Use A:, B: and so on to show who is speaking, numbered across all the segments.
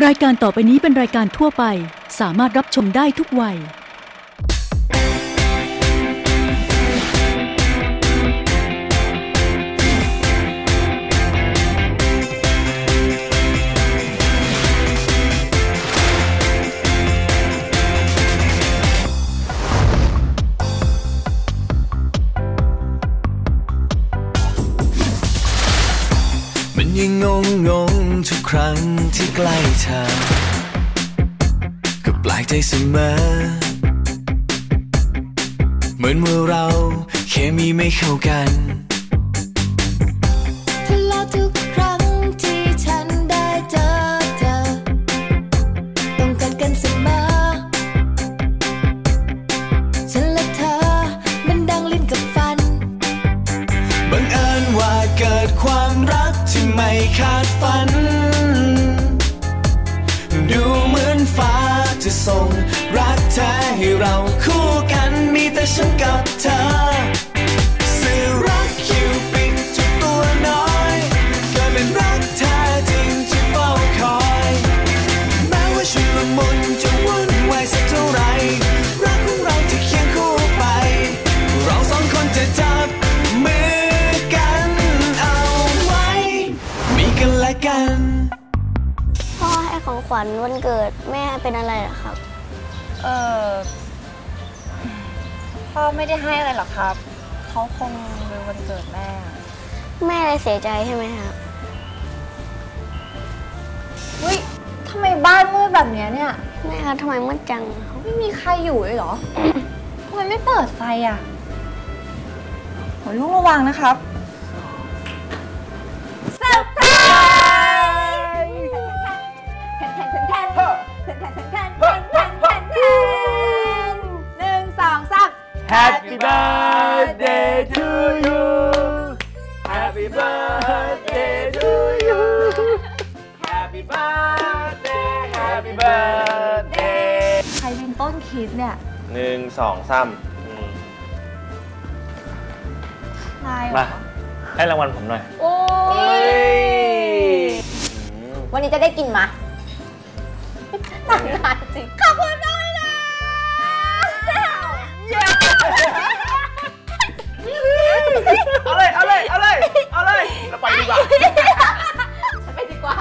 A: รายการต่อไปนี้เป็นรายการทั่วไป สามารถรับชมได้ทุกวัย
B: มันยังงงง ครั้งที่ใกล้เธอ ก็แปลกใจเสมอ เหมือนว่าเราเคมีไม่เข้ากัน วั
C: ญวันเกิดแม่เป็นอะไรเหรอครับ
D: เออพ่อไม่ได้ให้อะไรหรอกครับ เขาคงเป็นวันเกิดแม่
C: แม่เลยเสียใจใช่ไหมครับ
D: เฮ้ยทำไมบ้านมืดแบบเนี้ยเนี่ย
C: แม่ครับทำไมมืดจังครับ
D: ไม่มีใครอยู่เลยเหรอ ทำไมไม่เปิดไฟอะโหลูกระวังนะครับ งสองสาม
E: อืม
D: นายเหร
E: มา
D: อ
E: ให้รางวัลผมหน่อย
D: โอ้ย
E: อืม
D: วันนี้จะได้กินมาต่างนานจริงขอบคุณน้อยนะเย้
E: เอาเลย เอาเลย เอาเลย เอาเลย เราไปดีกว่า
D: ฉันไปดีกว่า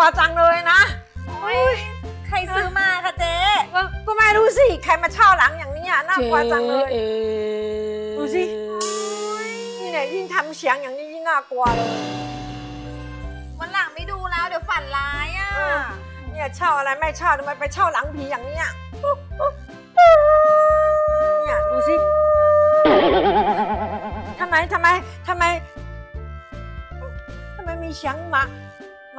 F: ลัวจังเลยนะ
D: ใครซื้อมาคะเจ๊
F: ก็ก็ไม่รู้สิ ใครมาเช่าหลังอย่างนี้อะน่ากลัวจังเลยดูสินี่เนี่ยยิ่งทำเสียงอย่างนี้ยิ่งน่ากลัวเลย
D: วันหลังไม่ดูแล้วเดี๋ยวฝันร้ายอะ
F: อ่าเนี่ยเช่าอะไรไม่เช่าทำไมไปเช่าหลังผีอย่างเนี้ยเนี่ยดูสิทำไมทำไมทำไมทำไมมีเสียงหมาห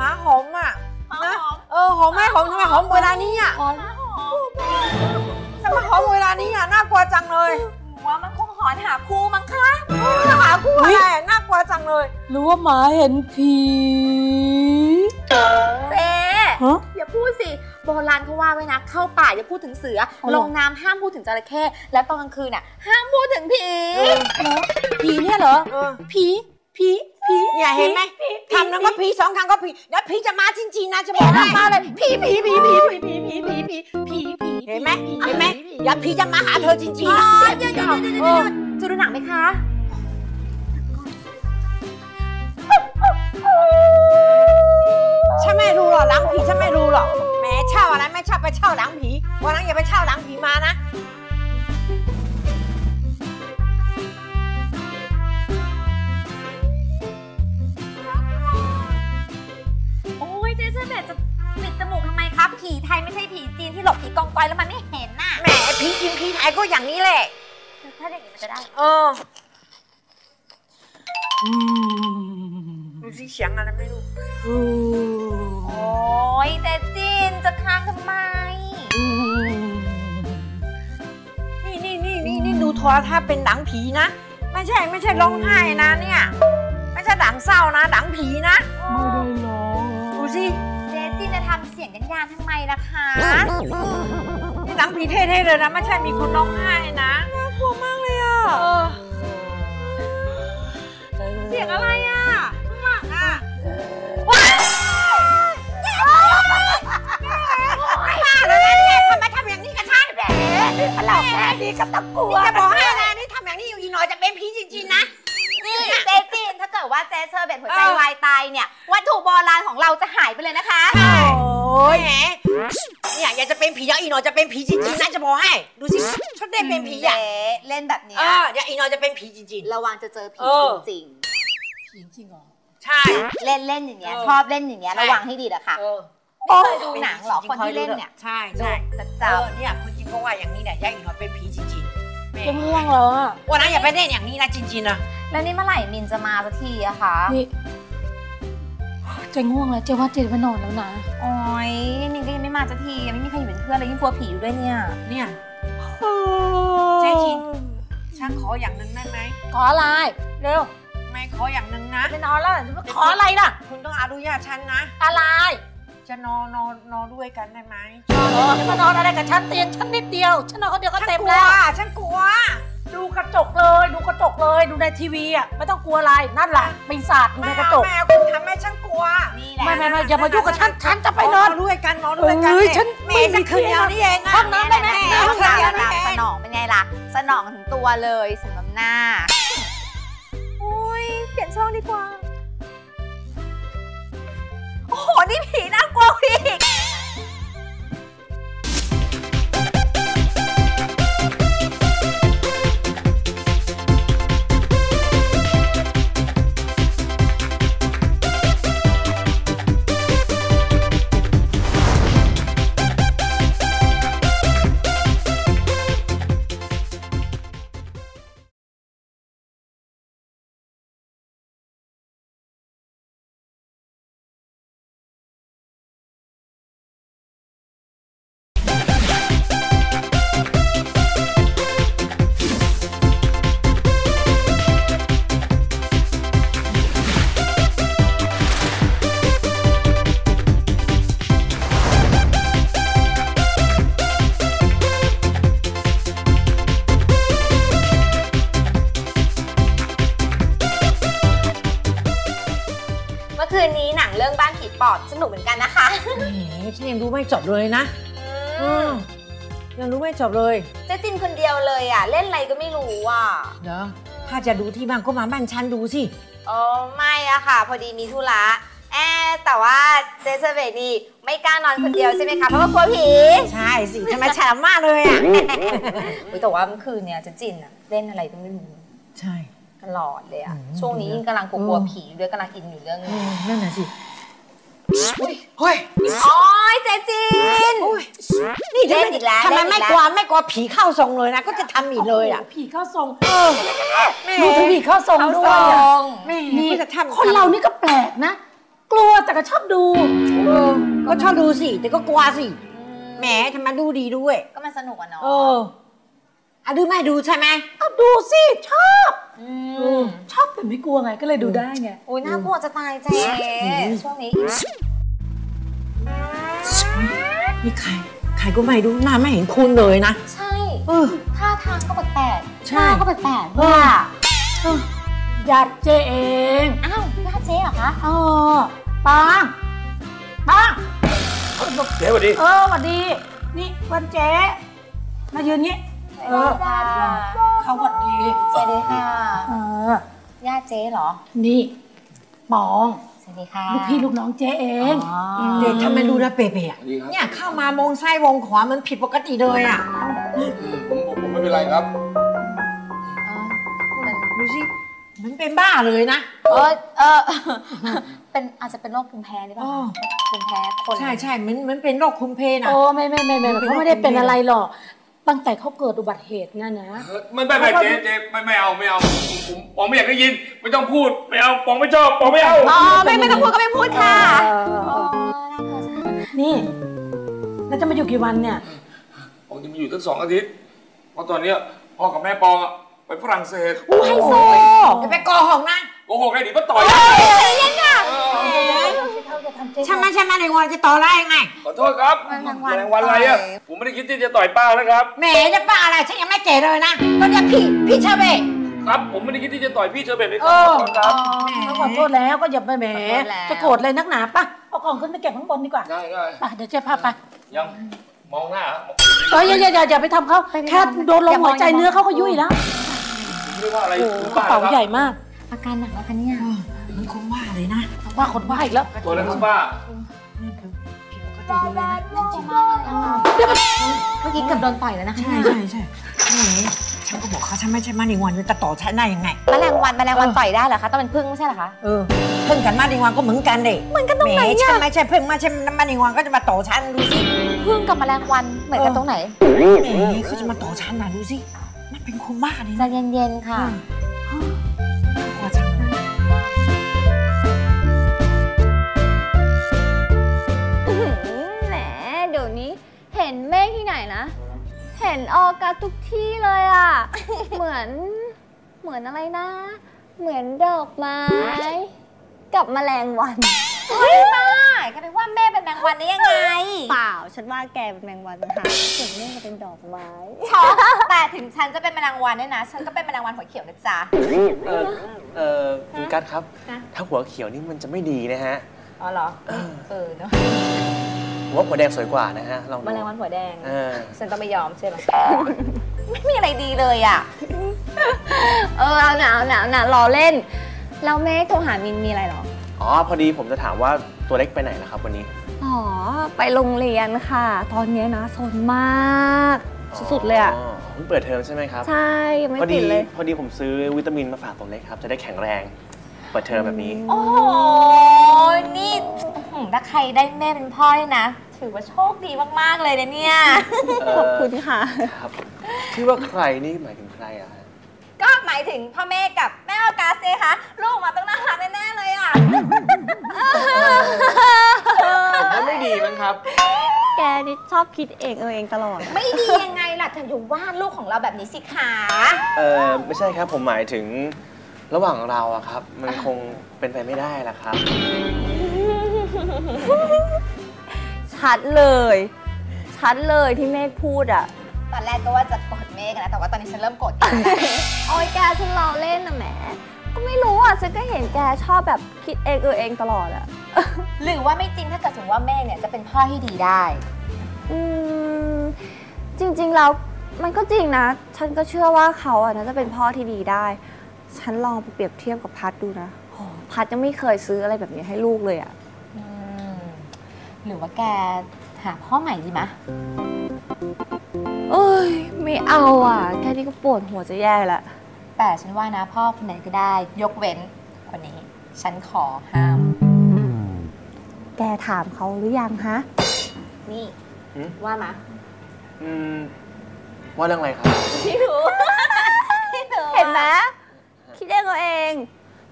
F: มาหอมอะ
D: หมา
F: นะ
D: หอม
F: เออหอมไหมหอมทำไมหอมเวลานี้อะ
D: หอมหอม
F: ทำไมหอมเวลานี้อะน่ากลัวจังเลย
D: หัวมันคงหอนหาคู่มั้งคะ
F: หาคู่อะไรอะน่ากลัวจังเลย
A: หรือว่าหมาเห็นผี
D: เจ๊
A: ฮะ
D: อย่าพูดสิโบราณเขาว่าไว้นะ เข้าป่าอย่าพูดถึงเสือ
A: อ๋อเหร
D: ล
A: อ
D: งน้ำห้ามพูดถึงจระเข้และตอนกลางคืนน่ะห้ามพูดถึงผี
A: ผีเนี่ยเหรอ
F: เออ
A: ผีผีผี
F: เนี่ยเห็นไหมทำนั้นก็ผีสองครั้งก็ผีแล้วผีจะมาจริงๆนะจะบอกให้
A: มาเลยผีผีผีผีผีผีผีผีผีผีผี
F: เห็นไหมเห็นไหมเดี๋ยวผีจะมาหาเธอจริงๆนะ
D: เดี๋ยวเดี๋ยวเดี๋ยว
F: เออ
D: จะดูหนังไหมคะ
F: ฉันไม่รู้หรอกหลังผีฉันไม่รู้หรอกแหมเช่าอะไรไม่เช่าไปเช่าหลังผีวันนั้นอย่าไปเช่าหลังผีมานะ
D: ผีไทยไม่ใช่ผีจีนที่หลบผีกองกอยแล้วมันไม่เห็นน่ะ
F: แหมผีจีนผีไทยก็อย่างนี้แหละ
D: ถ้าอย่างนี้มันจะได้
F: เออดูสิเสียงอะไรไม่รู้
D: โอ้ยเจ๊จีนจะค้างทำไม
F: นี่นี่นี่นี่นี่ดูโทรทัศน์เป็นหนังผีนะ ไม่ใช่ไม่ใช่ร้องไห้นะเนี่ย ไม่ใช่หนังเศร้านะหนังผีนะ
A: ไม่ได้ร้อง
F: ดูสิ
D: เจ๊จีนจะทำเสียงยันยานๆทำไมล่ะคะ
F: นี่หนังผีเท่ๆเลยนะ ไม่ใช่มีคนร้องไห้นะ
D: โก
F: ลัวมากเลยอะเสียงอะไรอะข้างหลังอะว้ายบ้าแล้วนะเนี่ยทำไมทำอย่างนี้กับฉันแหมเราแค่นี้ก็ต้องกลัวนี่จะบอกให้
D: กิดว่าเจ๊เชอร์เบตหัวใจวายตายเนี่ย วัตถุโบราณของเราจะหายไปเลยนะคะ
F: โอ้ยแหมเนี่ยอยากจะเป็นผีอย่างอีน้อยจะเป็นผีจริงๆนะจะบอกให้ ดูสิฉันได้เป็นผีอะ
D: เจ๊เล่นแบบเนี้ย
F: เอออย่างอีน้อยจะเป็นผีจริง
D: ระวังจะเจอผี
F: เออ
D: จริง
F: ๆ ใช่
D: ๆ เล่นเล่นอย่างเงี้ย
F: เออ
D: ชอบเล่นอย่างเงี้ย
F: ใช่
D: ระวังให้ดีนะคะ
F: เออ
D: ไม่เคยดูหนังเหรอคนที่เล่นเนี่ย
F: ใช่ใช่
D: จะ
F: เอ
D: จับ
F: อเนี่ยคนจริงก็ว่าอย่างนี้แหละยายอีน้อยเป็นผีจริงๆแม่
G: จะง่วงแล้วอะ
F: วันนั้นอย่าไปเล่นอย่างนี้นะจริงๆนะ
D: แล้วนี่เมื่อไหร่มินจะมาสักทีอะคะ
G: นี่เจะง่วงแล้วเจะว่าเจะไปนอนแล้วนะ
D: โอ้ยมินก็ยังไม่มาสักทียังไม่มีใครอยู่เป็นเพื่อนเลยยิ่งกลัวผีอยู่ด้วยเนี่ย
F: เนี่ยเจ๊ชินฉันขออย่างหนึ่งได้ไหม
G: ขออะไร เร็ว
F: ไม่ขออย่างหนึ่งนะ
G: ไปนอนแล้วจะมาขออะไรล่ะ
F: คุณต้องอนุญาตฉันนะ
G: อะไร
F: จะนอนนอนนอนด้วยกันได้ไหม
G: จะมานอนอะไรกับฉันเตียงฉันนิดเดียว ฉันนอนคนเดียวก็
F: ฉัน
G: เต็ม
F: กลัว
G: แล้ว
F: ฉันกลัว
G: ดูกระจกเลย ดูกระจกเลย ดูในทีวีอะไม่ต้องกลัวอะไรนั่นแหละปีศาจอยู่ในกระจก
F: แม่เอาคุณทำให้ฉันกลัว
D: นี่แหละ
G: ไม่ไม่ไม่อย่ามายุ่งกับฉันฉันจะไปนอน
F: ด้วยกันนอนด้วยกัน
G: เอ้ยฉัน
F: แม่ฉันคืนเดียว นี่เองนะ
G: ห้องน้ำได้ไหม
D: แม่
F: ห้
D: ห้
F: อ
D: องง
F: น้ำ
D: น้ำ
F: ได้ไหม
D: สนองเป็นไงล่ะ สนองถึงตัวเลยสมน้ำหน้า อุ้ยเปลี่ยนช่องดีกว่า โอ้โห นี่ผีน่ากลัวอีก
F: ยังดูไม่จบเลยนะอืมยังดูไม่จบเลย
D: เจ๊จินคนเดียวเลยอะ เล่นอะไรก็ไม่รู้อะ
F: เดี๋ยวถ้าจะดูที่บ้านก็มาบ้านฉันดูสิ
D: อ๋อไม่อะค่ะ พอดีมีธุระแอแต่ว่าเจสเบตนี่ไม่กล้านอนคนเดียวใช่ไหมคะเพราะว่ากลัวผี
F: ใช่สิทำไมฉลาดมากเลยอะ
D: อุ๊ยแต่ว่าเมื่อคืนเนี่ยเจจินอะเล่นอะไรก็ไม่รู้
F: ใช่
D: ตลอดเลยอะ
F: อืม
D: ช่วงนี้ยิ่งกำลังกลัวๆผีด้วยกำลังอินอยู่เรื่อง
F: เอ
D: นี้
F: อนั่นน่ะสิ เฮ้ย
D: โอ้ยเจจิน
F: นี่
D: เล่นอีกแล้ว
F: ทำไม
D: เล่นอี
F: ไม่
D: กแล้ว
F: กลัวไม่กลัวผีเข้าทรงเลยนะ ก็จะทำอีกเลยอะ
G: โโหผีเข้าทรงดูถึงผีเข้าทรง
D: เขา
G: ด้
D: ท
G: วย
D: ร
G: อะ
D: ง
F: แม่
G: นี่
F: ก็จะทำ
G: คนเรานี่ก็แปลกนะ กลัวแต่ก็ชอบดู
F: เออก็ชอบดูสิแต่ก็กลัวสิแหมทำไมดูดีด้วย
D: ก็มันสนุกอะเนาะ
F: เอออะดูไม่ดูใช่ไหม
G: เอาดูสิชอบ
D: ม
G: ชอบแต่ไม่กลัวไงก็เลยดูได้ไง
D: อุ้ยน่ากลัวจะตายเจ๊ช่วงนี้
F: นี่ใครใครก็ไม่รู้หน้าไม่เห็นคุณเลยนะ
D: ใช่
F: เออ
D: ท่าทางก็แปลกๆ
F: ใช่
D: หน้าก็แปลกๆด้วยอะ
G: ญาติเจเอง
D: อ้าวญาติเจ๊เหรอคะ
G: เออปังปัง
E: เจ๊สวัสดี
G: เออหวัดดี นี่วันเจ๊มายืนนี้ เออ
D: ญาติค่ะ
G: เขาหวัดดี
D: สวัสดีค่ะ
G: เออ
D: ญาติเจ๊เหรอ
G: นี่ปอง
D: สวัสดีค่ะ
G: ลูกพี่ลูกน้องเจ๊เอง
D: อ๋อ
G: ม
F: เด็กทำไมดูนะเปเปอะ
E: สวัสดีครับ
F: เนี่ยเข้ามามองซ้ายวงขวามันผิดปกติเลยอะ
E: ผมผมผมไม่เป็นไรครับ
D: มัน
F: ดูสิมันเป็นบ้าเลยนะ
D: เออเออเป็นอาจจะเป็นโรคภูมิแพ้หรือเปล่า
F: อ๋อ
D: ภูมิแพ้คน
F: ใช่ใช่มันมันเป็นโรคคุมเพนะ
G: โอ้ไม่ไม่ไม่ไม่
F: มันเป็น
G: เขาไม่ได้
F: โรค
G: เป็นอะไรหรอก ตั้งแต่เขาเกิดอุบัติเหตุนั่นนะ
E: ไม่ไม่ไม่เจ๊เจ๊ไม่ไม่เอาไม่เอาผมปองไม่อยากได้ยิน ไม่ต้องพูดไม่เอาปองไม่ชอบปองไม่เอา
D: อ๋อไม่ไม่ต้องพูดก็ไม่พูดค่ะ
G: เออ
D: อ๋อน่ากลัวจัง
G: นี่แล้วจะมาอยู่กี่วันเนี่ย
E: ปองจะมาอยู่ตั้งสองอาทิตย์เพราะตอนเนี้ยพ่อกับแม่ปองอะไปฝรั่งเศส
G: ไฮโซ
F: จะไปโกหกนะ
E: โกหกไอ้ดิมาต่อย
G: เท่าจะ ท
F: ใช่ไหมใช่ไหมในวันจะต่อได้ยังไง
E: ขอโทษครับ
D: แมลงวัน
E: แมลงวันอะไรอะ
D: ต่อย
E: ผมไม่ได้คิดที่จะต่อยป้านะครับ
F: แหมจะป้าอะไรฉันยังไม่เก๋เลยนะก็เรียกพี่พี่เชอเบะ
E: ครับผมไม่ได้คิดที่จะต่อยพี่เชอร์เบตเลยค
G: เอ
E: รับ
G: อ
E: ขอบคุณครับ
G: เขาขอโทษแล้วก็อย่าไปแหม
D: ขอโทษแล้ว
G: จะโกรธเลยนักหนาปะเอาของขึ้นไปเก็บข้างบนดีกว่า
E: ได้ได้
G: ไปเดี๋ยวเจ๊พาไป
E: ยังมองหน้า
G: เอออย่าอย่าอย่าอย่าไปทำเขาแค่โดนลมหัวใจเนื้อเขาก็ยุ่ยแล้ว
E: ผมเรียกว่าอะไร
G: โอ้
E: คุณ
G: กระ
E: ป้า
G: เป๋า
E: ครับ
G: ใหญ่มาก
D: อาการหนักแล้วคะเนี่ย
F: มันคงว่าเลยนะ
G: ว่าคนว่าอีกแล้ว
E: ตัวอะไรครับป้า
D: เมื่อกี้เกือบโดนต่อยแล้วนะคะ
F: ใช่ใช่ใช่แหมฉันก็บอกเขาฉันไม่ใช่มาในวันจะต่อฉันได้ยังไง
D: แมลงวันแมลงวันต่อยได้เหรอคะต้องเป็นพึ่งไม่ใช่เหรอคะ
F: เออเพิ่งกันมาในวันก็เหมือนกันเด็เหมือนกันตรงไหนอะฉันไม่ใช่เพิ่งมาใช่มาในวันก็จะมาต่อฉันดูสิ
D: พึ่งกับแมลงวันเหมือนกันตรงไหน
F: แหมเขาจะมาต่อฉันนะดูสิมันเป็นคนบ้าเลย
D: ใจ
F: นะ
D: เย็นๆค่ะ
F: เห็
H: นเมฆที่ไหนนะ เห็นออกัสทุกที่เลยอะเหมือน เหมือนอะไรนะ เหมือนดอกไม้ กับแมลงวัน
D: เฮ้ยป้าแกไปว่าแม่เป็นแมลงวันได้ยังไง
H: เปล่า ฉันว่าแกเป็นแมลงวันค่ะส่วนเมฆก็เป็นดอกไม้
D: ช็อกแต่ถึงฉันจะเป็นแมลงวันเนี่ยนะ ฉันก็เป็นแมลงวันหัวเขียวนะจ๊ะ
I: เออเออคุณกัสครับ ถ้าหัวเขียวนี่มันจะไม่ดีนะฮะ
D: อ๋อเหรอ เออเนาะ
I: ผมว่าหัวแดงสวยกว่านะฮะลองดู
D: แมลงวันหัวแดง
I: เออ
D: ฉันต้องไม่ยอมใช่ไหม ไม่มีอะไรดีเลยอะ
H: เออเอาหนาวหนาวหนาวรอเล่น แล้วเมฆโทรหามินมีอะไรเหรอ
I: อ๋อ พอดีผมจะถามว่าตัวเล็กไปไหนแล้วครับวันนี้
H: อ๋อ ไปโรงเรียนค่ะ ตอนเนี้ยนะสนมาก สุดๆเลยอะ
I: เพิ่งเปิดเทอมใช่ไหมครับ
H: ใช่ยังไม่
I: พอ
H: ติ
I: ดี
H: ดเลย
I: พอดีผมซื้อวิตามินมาฝากตัวเล็กครับ จะได้แข็งแรง เปิดเทอมแบบนี้
D: โอ้โห นี่อื้อหือ ถ้าใครได้แม่เป็นพ่อเนี่ยนะ ถือว่าโชคดีมาก ๆ เลยนะเนี่ย
H: ขอบคุณค่ะ
I: ครับที่ว่าใครนี่หมายถึงใครอะฮะ
D: ก็หมายถึงพ่อแม่กับแม่ออกัสเนี่ยคะลูกมาต้องน่ารักแน่ๆเลยอะ
I: ผมว่าไม่ดีมั้งครับ
H: แกนี่ชอบคิดเองเออเองตลอด
D: ไม่ดียังไงล่ะถึงอยู่ว่าลูกของเราแบบนี้สิคะ
I: เออไม่ใช่ครับผมหมายถึงระหว่างเราอะครับ มันคงเป็นไปไม่ได้ละครับ
H: ชัดเลย ชัดเลยที่เมฆพูดอะ
D: ตอนแรกก็ว่าจะกดเมฆนะแต่ว่าตอนนี้ฉันเริ่มกดแกแล้ว
H: โอ้ยแกฉันล้อเล่นนะแหม ก็ไม่รู้อะฉันก็เห็นแกชอบแบบคิดเองเออเองตลอดอะ
D: หรือว่าไม่จริงถ้าเกิดสมมติว่าเมฆเนี่ยจะเป็นพ่อที่ดีได้
H: อืม จริงๆแล้วมันก็จริงนะ ฉันก็เชื่อว่าเขาอะน่าจะเป็นพ่อที่ดีได้ ฉันลองไปเปรียบเทียบกับพัดดูนะโหพัดยังไม่เคยซื้ออะไรแบบนี้ให้ลูกเลยอะ
D: อืม หรือว่าแกหาพ่อใหม่ดีไหมะ
H: เอ้ย ไม่เอาอะ แค่นี้ก็ปวดหัวจะแย่ละ
D: แต่ฉันว่านะพ่อคนไหนก็ได้ ยกเว้นคนนี้ ฉันขอห้าม
H: แกถามเขาหรือยังฮะ
D: นี่
I: หืม
D: ว่ามะ
I: อืมว่าเรื่องอะไรครับ
D: พี่รู้พี่รู้
H: เห็นไหมคิดเองเอาเอง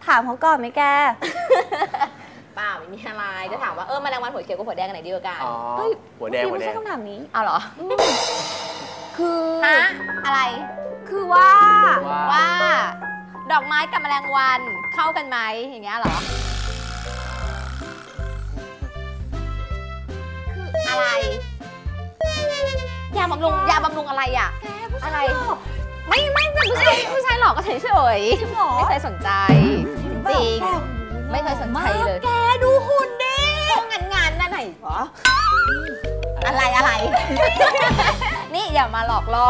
H: ถามเขาก่อนไหมแก
D: เปล่า ไม่มีอะไรจะถามว่าเออแมลงวันหัวเขียวกับหัวแดงอันไหนดีกว่ากัน
I: อ๋อ
H: เฮ้ย
I: หัวแดงหัว
H: ไม่
I: แด
H: ใช่
I: ง
H: คำถามนี้
D: เอาเหรอ
H: คือ
D: ฮะอะไร
H: คือว่า
D: ว่า ดอกไม้กับแมลงวันเข้ากันไหมอย่างเงี้ยเหรอ คืออะไร ยาบำรุงยาบำรุงอะไรอะ อะไร ไม่ไม่ไม่ใช่ไม่ใช่หรอกก็เฉยเฉยๆไม่เคยสนใจ จริงๆ ไม่เคยสนใจเลย แกดูหุ่นดิงานงานนั่นไหนหรอ อะไรอะไร นี่อย่ามาหลอกล่อ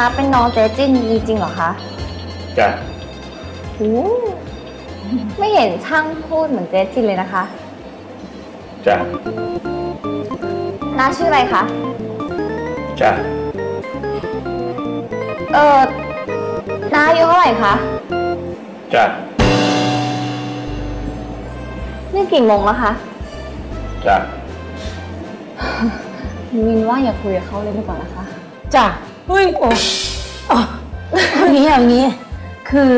H: นาเป็นน้องเจ๊จินจริงๆเหรอคะ
E: จ้ะ
H: โอ้ไม่เห็นช่างพูดเหมือนเจ๊จินเลยนะคะ
E: จ้ะ
H: น้าชื่ออะไรคะ
E: จ้ะ
H: เออน้าอายุเท่าไหร่คะ
E: จ้ะ
H: นี่กี่โมงแล้วคะ
E: จ้ะ
H: วินว่าอย่าคุยกับเขาเลยดีกว่านะคะ
G: จ้ะ เฮ้ยโอ้อ๋อเอาอย่างนี้เอาอย่างนี้ คือ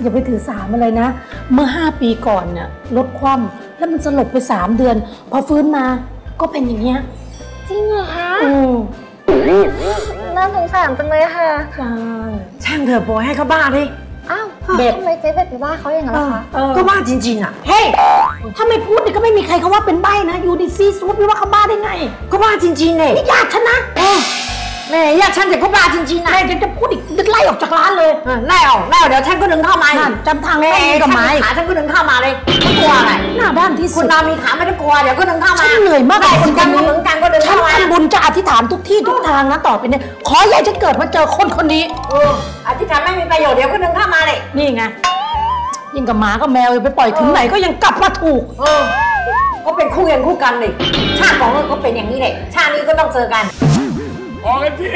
G: อย่าไปถือสามันเลยนะ เมื่อห้าปีก่อนเนี่ยลดความแล้วมันสลบไปสามเดือน พอฟื้นมาก็เป็นอย่างเงี้ย
H: จริงเหรอคะ
G: อืม
H: น่าสงสารจังเลยค่ะ
G: ใช่
F: ช่างเถอะปล่อยให้เขาบ้าดิ
H: อ้าว
G: เบ็ด
H: ทำไมเจ๊เบ็ดไปว่าเขาอย่างนั้นล่ะคะ
G: เออ
F: ก็บ้าจริงๆอะ
G: เฮ้ยถ้าไม่พูดเนี่ยก็ไม่มีใครเขาว่าเป็นใบ้นะ อยู่ดีซีซูดไปว่าเขาบ้าได้ไง
F: ก็บ้าจริงๆเลย
G: นี่ญาติฉันนะ
F: แม่ญาติฉันแต่ก็บ้าจริงๆนะ
G: แม่จะจะพูดอีกจะไล่ออกจากร้านเลย
F: เออไล่ออกไล่ออกเดี๋ยวฉันก็ดึงเข้ามา
G: นั่นจำทาง
F: แม่
G: ไม่ได้กับไม้
F: ขาฉันก็ดึงเข้ามาเลยไม่กลัวอะไร
G: หน้าด้านที่สุ
F: คุ
G: ด
F: ณนามีขาไม่ต้องกลัวเดี๋ยวก็ดึงเข้ามา
G: ฉันเหนื่อยมาก
F: ได้
G: กับ
F: สิ
G: ค
F: กัน
G: น
F: ก็
G: นี้
F: เหมือนกันก็ดึง
G: ฉัน
F: เข้ามา
G: ทำบุญจะอธิษฐานทุกที่ทุกทางนะต่อไปเนี่ยขออย่าจะเกิดมาเจอคนคนนี้
F: เอออธิษฐานไม่มีประโยชน์เดี๋ยวก็ดึงเข้ามาเลย
G: นี่ไงยิ่งกับหมากับแมวไปปล่อยถึงไหนก็ยังกลับมาถูก
F: เออก็เป็นคู่กันคู่กันเลยชาติของเราก็เป็นอย่างนี้แหละชาตินี้ก็ต้องเจอกัน
E: ออกกันที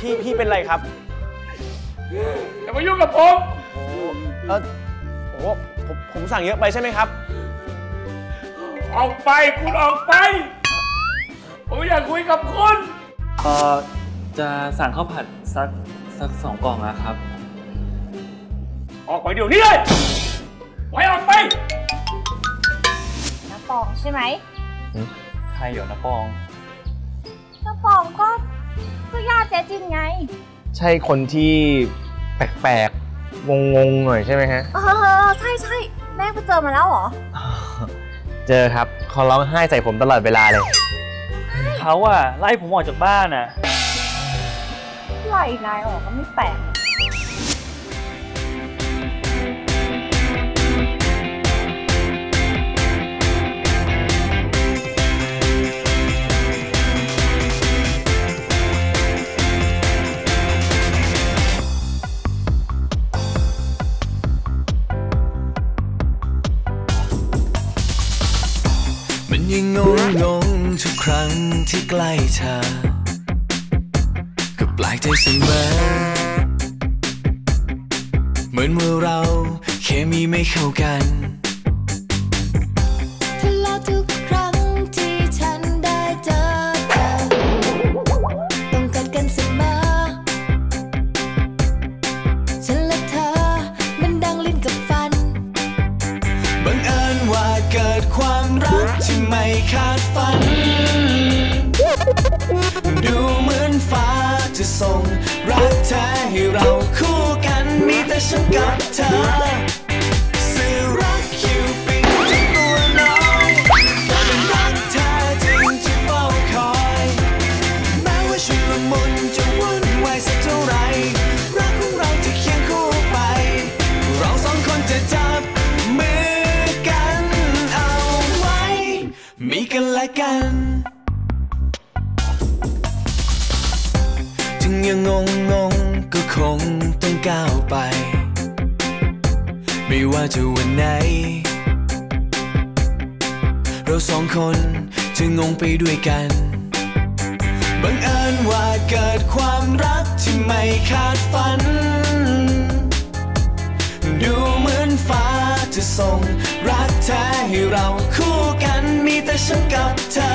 I: พี่พี่เป็นไรครับ
E: อย่ามายุ่งกับผม
I: เออโอ้ผมผมสั่งเยอะไปใช่ไหมครับ
E: ออกไปคุณออกไป ผมอยากคุยกับคุณ
J: เออจะสั่งข้าวผัดสักสักสองกล่องนะครับ
E: ออกไปเดี๋ยวนี้เลยไปออกไป
H: น้าปองใช่ไหม
J: ใครเหรอนะปอง
H: น้า ปองก็ก็ญาติเจ๊จินไง
I: ใช่คนที่แปลกๆ งงๆ หน่อยใช่ไหมฮะ
H: เออใช่ใช่แม่ไปเจอมาแล้วเหรอ
I: เจอครับเขาร้องไห้ใส่ผมตลอดเวลาเลย
J: เขาอะไล่ผมออกจากบ้านอะ
H: ไล่นายออกก็ไม่แปลก
B: ที่ใกล้เธอ ก็แปลกใจเสมอ เหมือนว่าเราเคมีไม่เข้ากัน
K: ทะเลาะทุกครั้งที่ฉันได้เจอเธอต้องกัดกันเสมอฉันและเธอมันดังลิ้นกับฟัน
B: บังเอิญว่าเกิดความรักที่ไม่คาดฝัน ดูเหมือนฟ้าจะส่ง รักเธอให้เราคู่กันมีแต่ฉันกับเธอ ยังงงงงก็คงต้องก้าวไป ไม่ว่าจะวันไหน เราสองคนจะงงไปด้วยกันบังเอิญว่าเกิดความรักที่ไม่คาดฝัน ดูเหมือนฟ้าจะส่ง รักแท้ให้เราคู่กันมีแต่ฉันกับเธอ